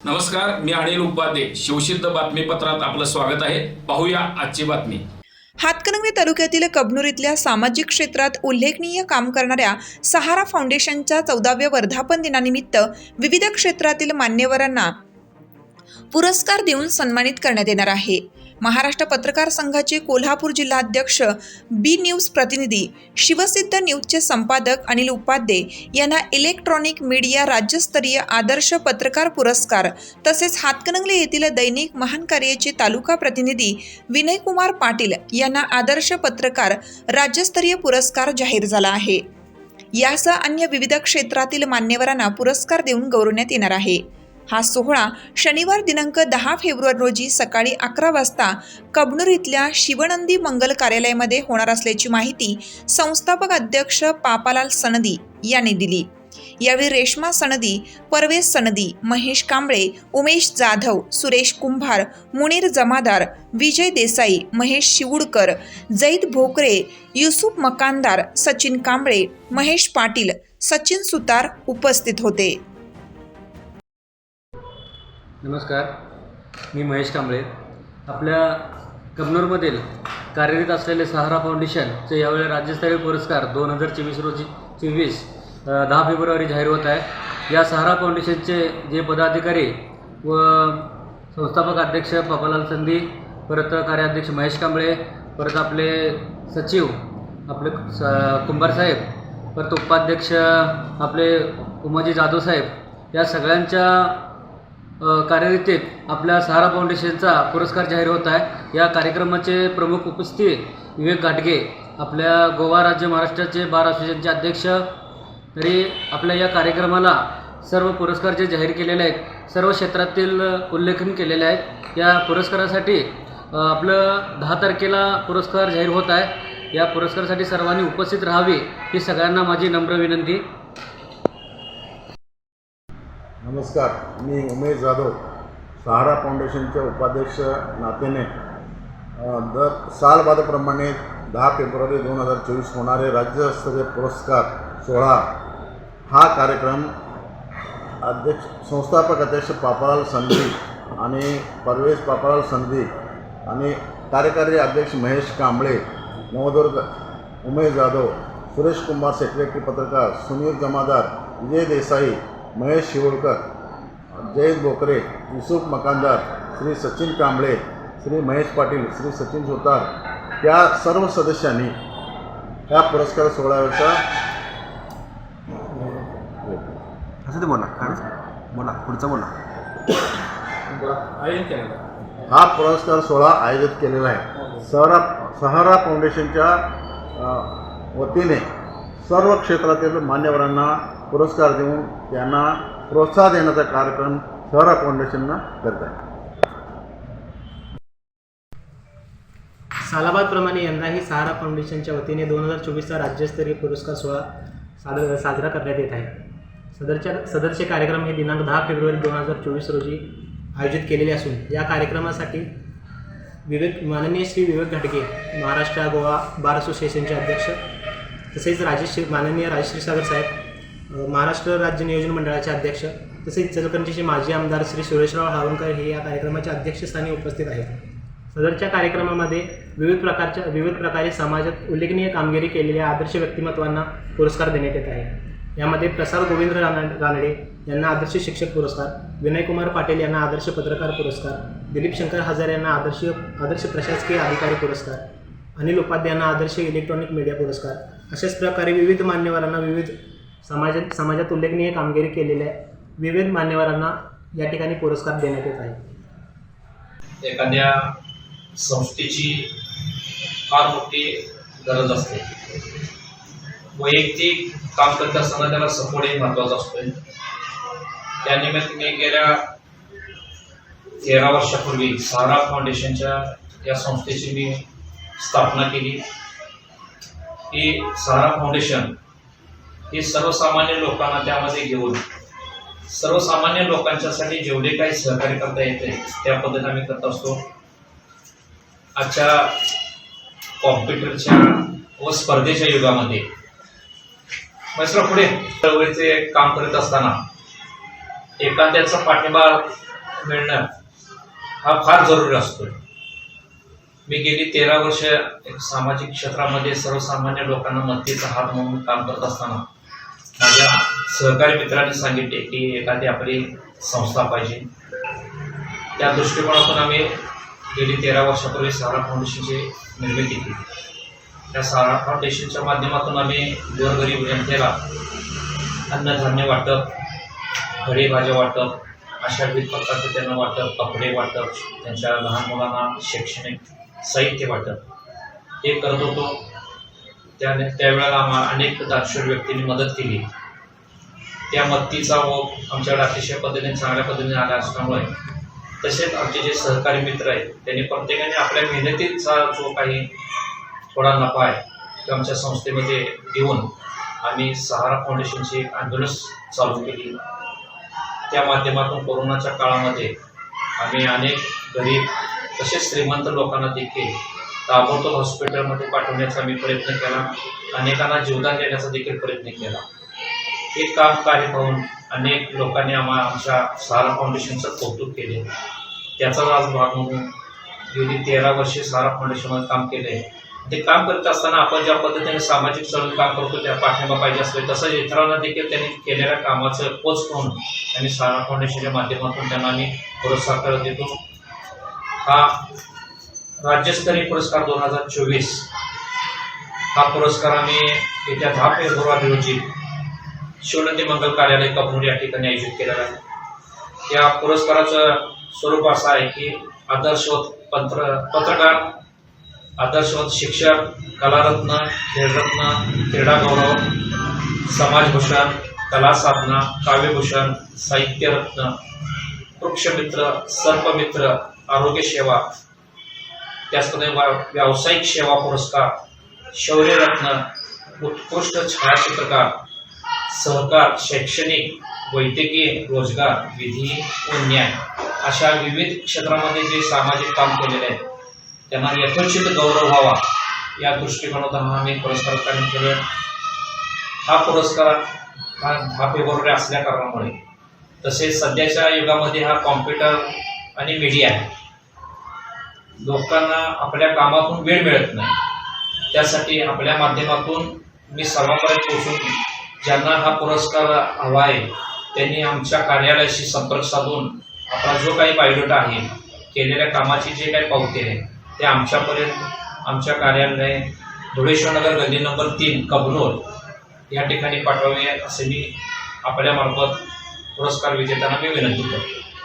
नमस्कार मी अनिल उपाध्ये. शिवसिद्ध बातमीपत्रात आपलं स्वागत आहे. पाहूया आजची बातमी. हातकणंगले तालुक्यातील कबनूर इथल्या सामाजिक क्षेत्रात उल्लेखनीय काम करणाऱ्या सहारा फाउंडेशनच्या चौदाव्या वर्धापन दिनानिमित्त विविध क्षेत्रातील मान्यवरांना पुरस्कार देऊन सन्मानित करण्यात येणार आहे. महाराष्ट्र पत्रकार संघाचे कोल्हापूर जिल्हाध्यक्ष बी न्यूज प्रतिनिधी शिवसिद्ध न्यूजचे संपादक अनिल उपाध्ये यांना इलेक्ट्रॉनिक मीडिया राज्यस्तरीय आदर्श पत्रकार पुरस्कार तसेच हातकणंगले येथील दैनिक महान कार्याचे तालुका प्रतिनिधी विनयकुमार पाटील यांना आदर्श पत्रकार राज्यस्तरीय पुरस्कार जाहीर झाला आहे. यासह अन्य विविध क्षेत्रातील मान्यवरांना पुरस्कार देऊन गौरवण्यात येणार आहे. हा सोहळा शनिवार दिनांक दहा फेब्रुवारी रोजी सकाळी अकरा वाजता कबनूर इथल्या शिवनंदी मंगल कार्यालयामध्ये होणार असल्याची माहिती संस्थापक अध्यक्ष पापालाल सनदी यांनी दिली. यावेळी रेश्मा सनदी परवेश सनदी महेश कांबळे उमेश जाधव सुरेश कुंभार मुनीर जमादार विजय देसाई महेश शिवूडकर जैद भोकरे युसुफ मकानदार सचिन कांबळे महेश पाटील सचिन सुतार उपस्थित होते. नमस्कार. मी महेश कांबळे. आपल्या कबनूरमधील कार्यरत असलेले सहारा फाउंडेशनचे यावेळी राज्यस्तरीय पुरस्कार दोन हजार चोवीस रोजी चोवीस दहा फेब्रुवारी जाहीर होत आहे. या सहारा फाउंडेशनचे जे पदाधिकारी व संस्थापक अध्यक्ष पापालाल संधी परत कार्याध्यक्ष महेश कांबळे परत आपले सचिव आपले स कुंभार साहेब परत उपाध्यक्ष आपले उमाजी जाधव साहेब या सगळ्यांच्या कार्यरितीत आपल्या सहारा फाउंडेशनचा पुरस्कार जाहीर होत आहे. या कार्यक्रमाचे प्रमुख उपस्थित विवेक घाटगे आपल्या गोवा राज्य महाराष्ट्राचे बार असोसिएशनचे अध्यक्ष तरी आपल्या या कार्यक्रमाला सर्व पुरस्कार जे जाहीर केलेले आहेत सर्व क्षेत्रातील उल्लेखन केलेले आहेत. या पुरस्कारासाठी आपलं दहा तारखेला पुरस्कार जाहीर होत आहे. या पुरस्कारासाठी सर्वांनी उपस्थित राहावी ही सगळ्यांना माझी नम्र विनंती. नमस्कार मी उमेश जाधव सहारा फाउंडेशनच्या उपाध्यक्ष नातेने. दर दर सालबादप्रमाणे दहा फेब्रुवारी दोन हजार चोवीस होणारे राज्यस्तरीय पुरस्कार सोहळा हा कार्यक्रम अध्यक्ष संस्थापक अध्यक्ष पापालाल संधी आणि परवेश पापालाल संधी आणि कार्यकारी अध्यक्ष महेश कांबळे नवदुर्ग उमेश जाधव सुरेश कुमार सेक्रेटरी पत्रकार सुनील जमादार विजय देसाई महेश शिवडकर जयंत बोकरे युसुफ मकानदार श्री सचिन कांबळे श्री महेश पाटील श्री सचिन सुतार या सर्व सदस्यांनी या पुरस्कार सोहळ्याचा असं ते बोला काय बोला पुढचं बोला. हा पुरस्कार सोहळा आयोजित केलेला आहे. सहरा सहारा फाउंडेशनच्या वतीने सर्व क्षेत्रातील मान्यवरांना पुरस्कार देऊन त्यांना प्रोत्साहन देण्याचा कार्यक्रम सहरा फाउंडेशननं करत आहे. सालाबादप्रमाणे यंदाही सहारा फाउंडेशनच्या वतीने दोन हजार चोवीसचा राज्यस्तरीय पुरस्कार सोहळा सादर साजरा करण्यात येत आहे. सदरच्या सदरचे कार्यक्रम हे दिनांक दहा फेब्रुवारी दोन हजार चोवीस रोजी आयोजित केलेले असून या कार्यक्रमासाठी विवेक माननीय श्री विवेक घाटगे महाराष्ट्र गोवा बार असोसिएशनचे अध्यक्ष तसेच राजेश्री माननीय राजश्री सागर साहेब महाराष्ट्र राज्य नियोजन मंडळाचे अध्यक्ष तसेच इचलकरंजीचे माजी आमदार श्री सुरेशराव हावणकर हे या कार्यक्रमाच्या अध्यक्षस्थानी उपस्थित आहेत. सदरच्या कार्यक्रमामध्ये विविध प्रकारच्या विविध प्रकारे समाजात उल्लेखनीय कामगिरी केलेल्या आदर्श व्यक्तिमत्वांना पुरस्कार देण्यात येत आहे. यामध्ये प्रसाद गोविंद राना रानडे यांना आदर्श शिक्षक पुरस्कार विनयकुमार पाटील यांना आदर्श पत्रकार पुरस्कार दिलीप शंकर हजार यांना आदर्श आदर्श प्रशासकीय अधिकारी पुरस्कार अनिल उपाध्याय यांना आदर्श इलेक्ट्रॉनिक मीडिया पुरस्कार अशाच प्रकारे विविध मान्यवरांना विविध समाजात समाजात उल्लेखनीय कामगिरी केलेल्या विविध मान्यवरांना या ठिकाणी पुरस्कार देण्यात येत आहे. एखाद्या संस्थेची फार मोठी गरज असते. वैयक्तिक काम करत असताना त्याला सपोर्टही महत्त्वाचा असतोय. त्यानिमित्ताने गेल्या तेरा वर्षापूर्वी सहारा फाउंडेशनच्या या संस्थेची मी स्थापना केली. ही सहारा फाउंडेशन ही सर्वसामान्य लोकांना त्यामध्ये घेऊन सर्वसामान्य लोकांच्यासाठी जेवढे काही सहकार्य करता येते त्या पद्धतीने आम्ही करत असतो. आजच्या कॉम्प्युटरच्या व स्पर्धेच्या युगामध्ये मिस्टर पुढे. चळवळीचे काम करत असताना एखाद्याचा पाठिंबा मिळणं हा फार जरुरी असतो मी गेली तेरा वर्ष सामाजिक क्षेत्रामध्ये सर्वसामान्य लोकांना मदतीचा हात म्हणून काम करत असताना माझ्या सहकारी मित्रांनी सांगितले की एखादी आपली संस्था पाहिजे. त्या दृष्टिकोनातून आम्ही गेली तेरा वर्षापूर्वी सारा फाउंडेशनची निर्मिती केली. त्या सारा फाउंडेशनच्या माध्यमातून आम्ही गोरगरीब जनतेला अन्नधान्य वाटप फळे भाज्या वाटप अशा विविध प्रकारचे त्यांना वाटप कपडे वाटप त्यांच्या लहान मुलांना शैक्षणिक साहित्य वाटप. हे करत होतो. त्याने त्यावेळेला आम्हाला अनेक दानशूर व्यक्तींनी मदत केली. त्या मदतीचा ओघ आमच्याकडे अतिशय पद्धतीने चांगल्या पद्धतीने आला असल्यामुळे. तसेच आमचे जे सहकारी मित्र आहेत त्यांनी प्रत्येकाने आपल्या मेहनतीचा जो काही थोडा नफा आहे तो आमच्या संस्थेमध्ये देऊन आम्ही सहारा फाउंडेशनची आंदोलन चालू केली. त्या माध्यमातून कोरोनाच्या काळामध्ये आम्ही अनेक गरीब तसेच श्रीमंत लोकांना देखील ताबडतोब हॉस्पिटलमध्ये पाठवण्याचा मी प्रयत्न केला. अनेकांना जीवदान देण्याचा देखील प्रयत्न केला. हे काम कार्य पाहून अनेक लोकांनी आम्हा आमच्या सहारा फाउंडेशनचं कौतुक केले. त्याचाच आज भाग म्हणून गेली तेरा वर्षे सहारा फाउंडेशनमध्ये काम केले. आहे ते काम करत असताना आपण ज्या पद्धतीने सामाजिक चळवळ काम करतो त्या पाठिंबा पाहिजे असले तसंच इतरांना देखील त्यांनी केलेल्या कामाचं पोच पाहून आणि सारा फाउंडेशनच्या माध्यमातून त्यांना आम्ही पुरस्कार करत देतो हा राज्यस्तरीय पुरस्कार दोन हजार चोवीस. हा पुरस्कार आम्ही येत्या दहा फेब्रुवारी रोजी शिवनंदी मंगल कार्यालय कबनूर या ठिकाणी आयोजित केलेला आहे. या पुरस्काराचं स्वरूप असं आहे की आदर्शवत पत्र पत्रकार आदर्शवत शिक्षक कलारत्न खेळरत्न क्रीडा गौरव समाजभूषण कला साधना काव्यभूषण साहित्यरत्न वृक्षमित्र सर्पमित्र आरोग्य सेवा त्याचप्रमाणे व्यावसायिक सेवा पुरस्कार शौर्यरत्न उत्कृष्ट छायाचित्रकार सहकार शैक्षणिक वैद्यकीय रोजगार विधी व न्याय अशा विविध क्षेत्रामध्ये जे सामाजिक काम केलेले आहे त्यांना यथोचित गौरव व्हावा या दृष्टिकोनातून हा आम्ही पुरस्कार प्रदान केले. हा पुरस्कार हा दहा फेब्रुवारी असल्या कारणामुळे. तसेच सध्याच्या युगामध्ये हा कॉम्प्युटर आणि मीडिया आहे लोकांना आपल्या कामातून वेळ मिळत नाही. त्यासाठी आपल्या माध्यमातून मी सर्वांपर्यंत पोचून ज्यांना हा पुरस्कार हवा आहे त्यांनी आमच्या कार्यालयाशी संपर्क साधून आपला जो काही पायलट आहे केलेल्या कामाची जे काही पावती आहे ते आमच्यापर्यंत आमच्या कार्यालय धुळेश्वरनगर गल्ली नंबर तीन कबनोर या ठिकाणी पाठवावे असे मी आपल्यामार्फत पुरस्कार विजेत्यांना मी विनंती करतो.